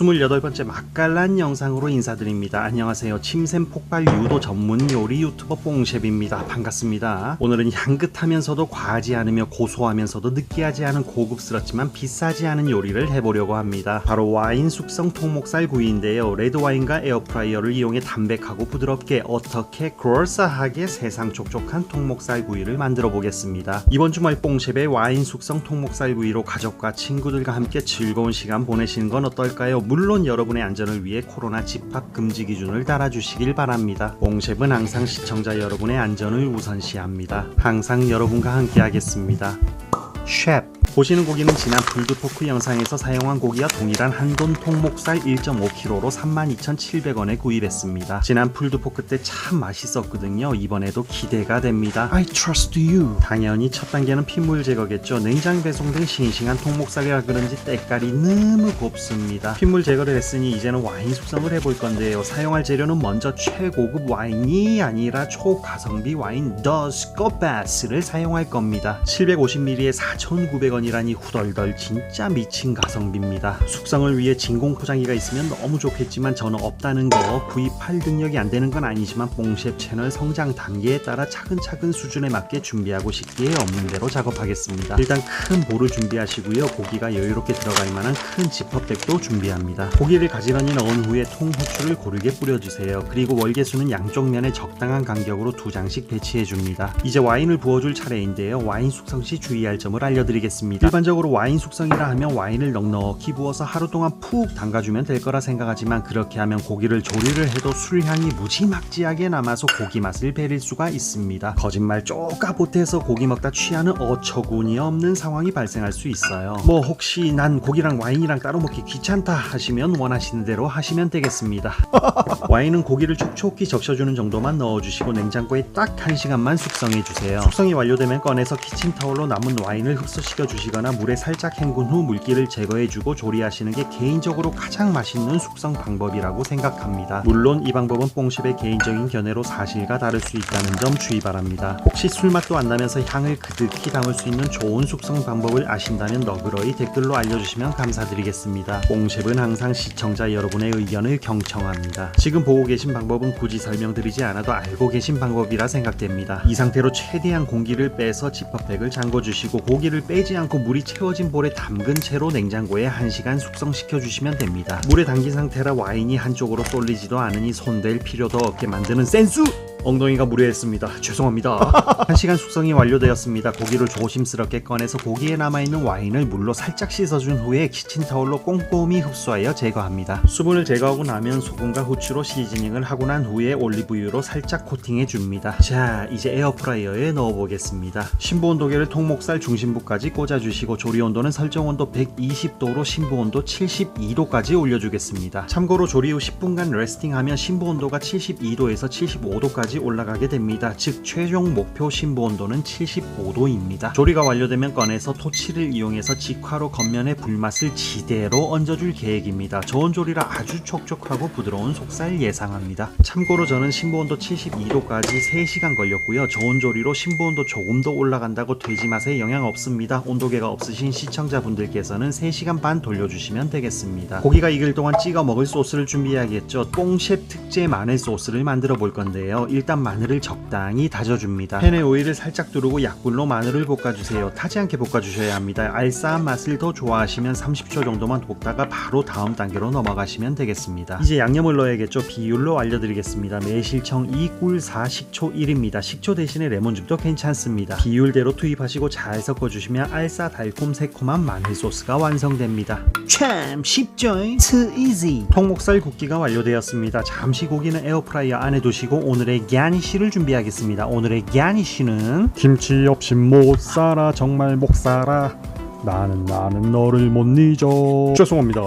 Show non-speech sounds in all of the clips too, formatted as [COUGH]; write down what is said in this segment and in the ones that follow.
28번째 맛깔난 영상으로 인사드립니다. 안녕하세요. 침샘 폭발 유도 전문 요리 유튜버 뽕셰입니다. 반갑습니다. 오늘은 향긋하면서도 과하지 않으며 고소하면서도 느끼하지 않은 고급스럽지만 비싸지 않은 요리를 해보려고 합니다. 바로 와인 숙성 통목살 구이인데요. 레드와인과 에어프라이어를 이용해 담백하고 부드럽게 어떻게 그럴싸하게 세상 촉촉한 통목살 구이를 만들어 보겠습니다. 이번 주말 뽕셰의 와인 숙성 통목살 구이로 가족과 친구들과 함께 즐거운 시간 보내시는 건 어떨까요? 물론 여러분의 안전을 위해 코로나 집합 금지 기준을 달아주시길 바랍니다. 뽕셰은 항상 시청자 여러분의 안전을 우선시합니다. 항상 여러분과 함께 하겠습니다. 셰프 보시는 고기는 지난 불드포크 영상에서 사용한 고기와 동일한 한돈 통목살 1.5kg로 32,700원에 구입했습니다. 지난 풀드포크 때 참 맛있었거든요. 이번에도 기대가 됩니다. I trust you. 당연히 첫 단계는 핏물 제거겠죠. 냉장 배송된 싱싱한 통목살이라 그런지 때깔이 너무 곱습니다. 핏물 제거를 했으니 이제는 와인 숙성을 해볼 건데요. 사용할 재료는 먼저 최고급 와인이 아니라 초가성비 와인 더 스코바스를 사용할 겁니다. 750ml에 4,900원이라니 후덜덜 진짜 미친 가성비입니다. 숙성을 위해 진공 포장기가 있으면 너무 좋겠지만 저는 없다는 거 구입할 능력이 안 되는 건 아니지만 뽕셰프 채널 성장 단계에 따라 차근차근 수준에 맞게 준비하고 싶기에 없는 대로 작업하겠습니다. 일단 큰 볼을 준비하시고요. 고기가 여유롭게 들어갈 만한 큰 지퍼백도 준비합니다. 고기를 가지런히 넣은 후에 통후추를 고르게 뿌려주세요. 그리고 월계수는 양쪽 면에 적당한 간격으로 두 장씩 배치해 줍니다. 이제 와인을 부어줄 차례인데요. 와인 숙성 시 주의할 점을 알려드리겠습니다. 일반적으로 와인 숙성이라 하면 와인을 넉넉히 부어서 하루 동안 푹 담가주면 될 거라 생각하지만 그렇게 하면 고기를 조리를 해도 술향이 무지막지하게 남아서 고기 맛을 배릴 수가 있습니다. 거짓말 쪼까 보태서 고기 먹다 취하는 어처구니 없는 상황이 발생할 수 있어요. 뭐 혹시 난 고기랑 와인이랑 따로 먹기 귀찮다 하시면 원하시는 대로 하시면 되겠습니다. [LAUGHS] 와인은 고기를 촉촉히 적셔주는 정도만 넣어주시고 냉장고에 딱한 시간만 숙성해 주세요. 숙성이 완료되면 꺼내서 키친타올로 남은 와인을 흡수시켜 주시거나 물에 살짝 헹군 후 물기를 제거해 주고 조리하시는 게 개인적으로 가장 맛있는 숙성 방법이라고 생각합니다. 물론 이 방법은 뽕십의 개인적인 견해로 사실과 다를 수 있다는 점 주의 바랍니다. 혹시 술맛도 안 나면서 향을 그득히 담을 수 있는 좋은 숙성 방법을 아신다면 너그러이 댓글로 알려주시면 감사드리겠습니다. 뽕십은 항상 시청자 여러분의 의견을 경청합니다. 지금 보고 계신 방법은 굳이 설명드리지 않아도 알고 계신 방법이라 생각됩니다. 이 상태로 최대한 공기를 빼서 지퍼백을 잠궈 주시고 고기 를 빼지 않고 물이 채워진 볼에 담근 채로 냉장고에 1시간 숙성시켜 주시면 됩니다. 물에 담긴 상태라 와인이 한쪽으로 쏠리지도 않으니 손댈 필요도 없게 만드는 센스! 엉덩이가 무례했습니다. 죄송합니다. [LAUGHS] 1시간 숙성이 완료되었습니다. 고기를 조심스럽게 꺼내서 고기에 남아있는 와인을 물로 살짝 씻어준 후에 키친타올로 꼼꼼히 흡수하여 제거합니다. 수분을 제거하고 나면 소금과 후추로 시즈닝을 하고 난 후에 올리브유로 살짝 코팅해 줍니다. 자, 이제 에어프라이어에 넣어보겠습니다. 신부 온도계를 통목살 중심 부까지 꽂아주시고 조리 온도는 설정 온도 120도로 신부 온도 72도까지 올려주겠습니다. 참고로 조리 후 10분간 레스팅하면 신부 온도가 72도에서 75도까지 올라가게 됩니다. 즉 최종 목표 신부 온도는 75도입니다. 조리가 완료되면 꺼내서 토치를 이용해서 직화로 겉면에 불맛을 지대로 얹어줄 계획입니다. 저온 조리라 아주 촉촉하고 부드러운 속살 예상합니다. 참고로 저는 신부 온도 72도까지 3시간 걸렸고요. 저온 조리로 신부 온도 조금 더 올라간다고 돼지 맛에 영향 없습니다. 온도계가 없으신 시청자분들께서는 3시간 반 돌려주시면 되겠습니다. 고기가 익을 동안 찍어 먹을 소스를 준비해야겠죠. 뽕셰프 특제 마늘 소스를 만들어 볼 건데요. 일단 마늘을 적당히 다져줍니다. 팬에 오일을 살짝 두르고 약불로 마늘을 볶아주세요. 타지 않게 볶아주셔야 합니다. 알싸한 맛을 더 좋아하시면 30초 정도만 볶다가 바로 다음 단계로 넘어가시면 되겠습니다. 이제 양념을 넣어야겠죠. 비율로 알려드리겠습니다. 매실청 2, 꿀 4, 식초 1입니다. 식초 대신에 레몬즙도 괜찮습니다. 비율대로 투입하시고 잘 섞어 주시면 알싸 달콤 새콤한 마늘 소스가 완성됩니다. 참 쉽죠? Too easy. 통목살 굽기가 완료되었습니다. 잠시 고기는 에어프라이어 안에 두시고 오늘의 갸니쉬를 준비하겠습니다. 오늘의 갸니쉬는 김치 없이 못 살아 정말 못 살아. 나는 나는 너를 못 잊어. 죄송합니다.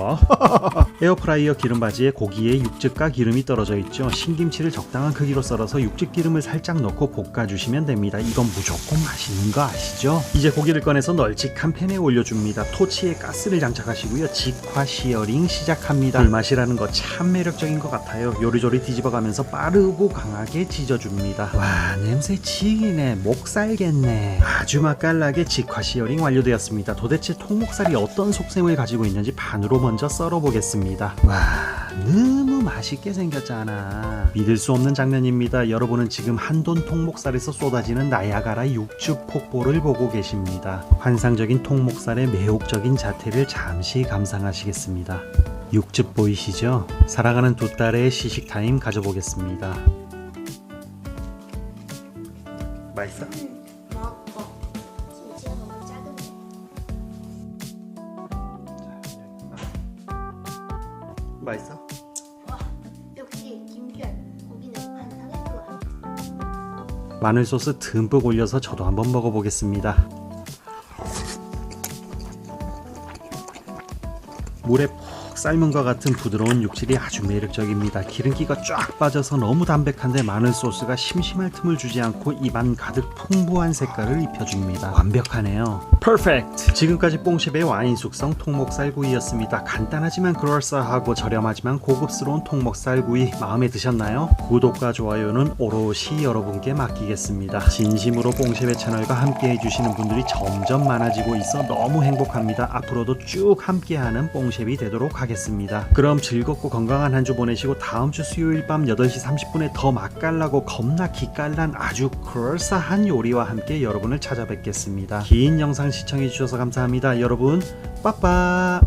[LAUGHS] 에어프라이어 기름바지에 고기에 육즙과 기름이 떨어져 있죠. 신김치를 적당한 크기로 썰어서 육즙 기름을 살짝 넣고 볶아주시면 됩니다. 이건 무조건 맛있는 거 아시죠? 이제 고기를 꺼내서 널찍한 팬에 올려줍니다. 토치에 가스를 장착하시고요. 직화 시어링 시작합니다. 불맛이라는 거 참 매력적인 것 같아요. 요리조리 뒤집어가면서 빠르고 강하게 지져줍니다. 와 냄새 지기네. 목 살겠네. 아주 맛깔나게 직화 시어링 완료되었습니다. 도대체 통목살이 어떤 속셈을 가지고 있는지 반으로 먼저 썰어 보겠습니다. 와, 너무 맛있게 생겼잖아. 믿을 수 없는 장면입니다. 여러분은 지금 한돈 통목살에서 쏟아지는 나야가라 육즙 폭포를 보고 계십니다. 환상적인 통목살의 매혹적인 자태를 잠시 감상하시겠습니다. 육즙 보이시죠? 사랑하는 두 딸의 시식 타임 가져보겠습니다. 맛있어? 맛있어? 와 역시 김별 고기는 환상의 조합 마늘 소스 듬뿍 올려서 저도 한번 먹어보겠습니다. 물에 푹 삶은 것 같은 부드러운 육질이 아주 매력적입니다. 기름기가 쫙 빠져서 너무 담백한데 마늘 소스가 심심할 틈을 주지 않고 입안 가득 풍부한 색깔을 입혀줍니다. 완벽하네요. 퍼펙트! 지금까지 뽕셰의 와인 숙성 통목살구이였습니다. 간단하지만 그럴싸하고 저렴하지만 고급스러운 통목살구이 마음에 드셨나요? 구독과 좋아요는 오롯이 여러분께 맡기겠습니다. 진심으로 뽕셰의 채널과 함께 해주시는 분들이 점점 많아지고 있어 너무 행복합니다. 앞으로도 쭉 함께하는 뽕셰이 되도록 하겠습니다. 그럼 즐겁고 건강한 한 주 보내시고 다음 주 수요일 밤 8시 30분에 더 맛깔나고 겁나 기깔난 아주 그럴싸한 요리와 함께 여러분을 찾아뵙겠습니다. 긴 영상 시청해주셔서 감사합니다. 여러분 빠빠